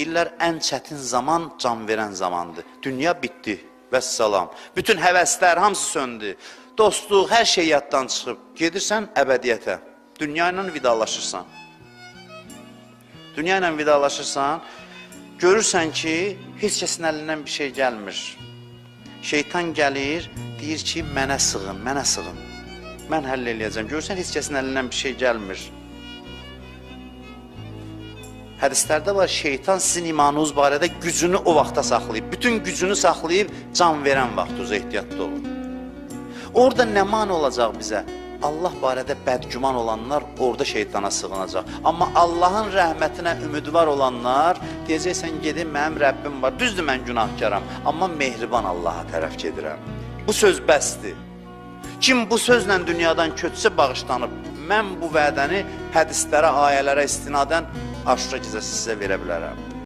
Deyirlər ən çətin zaman can verən zamandır. Dünya bitdi. Vəssalam. Bütün həvəslər hamısı söndü. Dostluq, hər şey yaddan çıxıb. Gedirsən əbədiyyətə. Dünya ilə vidalaşırsan. Dünya ilə vidalaşırsan, görürsən ki, heç kəsin əlindən bir şey gəlmir. Şeytan gəlir, deyir ki, mənə sığın, mənə sığın. Mən həll eləyəcəm. Görürsən, heç kəsin əlindən bir şey gəlmir. Hədislərdə var, şeytan sizin imanınız barədə gücünü o vaxta saxlayıb, bütün gücünü saxlayıb can verən vaxtınıza ehtiyatlı olun. Orada nə mani olacaq bizə? Allah barədə bədgüman olanlar orada şeytana sığınacaq. Amma Allahın rəhmətinə ümidvar olanlar deyəcəksən gedin mənim Rəbbim var. Düzdür mən günahkaram, amma mehriban Allaha tərəf gedirəm. Bu söz bəsdir. Kim bu sözlə dünyadan köçsə bağışlanıb. Mən bu vədəni hədislərə, ayələrə istinadən aşura gizəsi sizə verə bilərəm.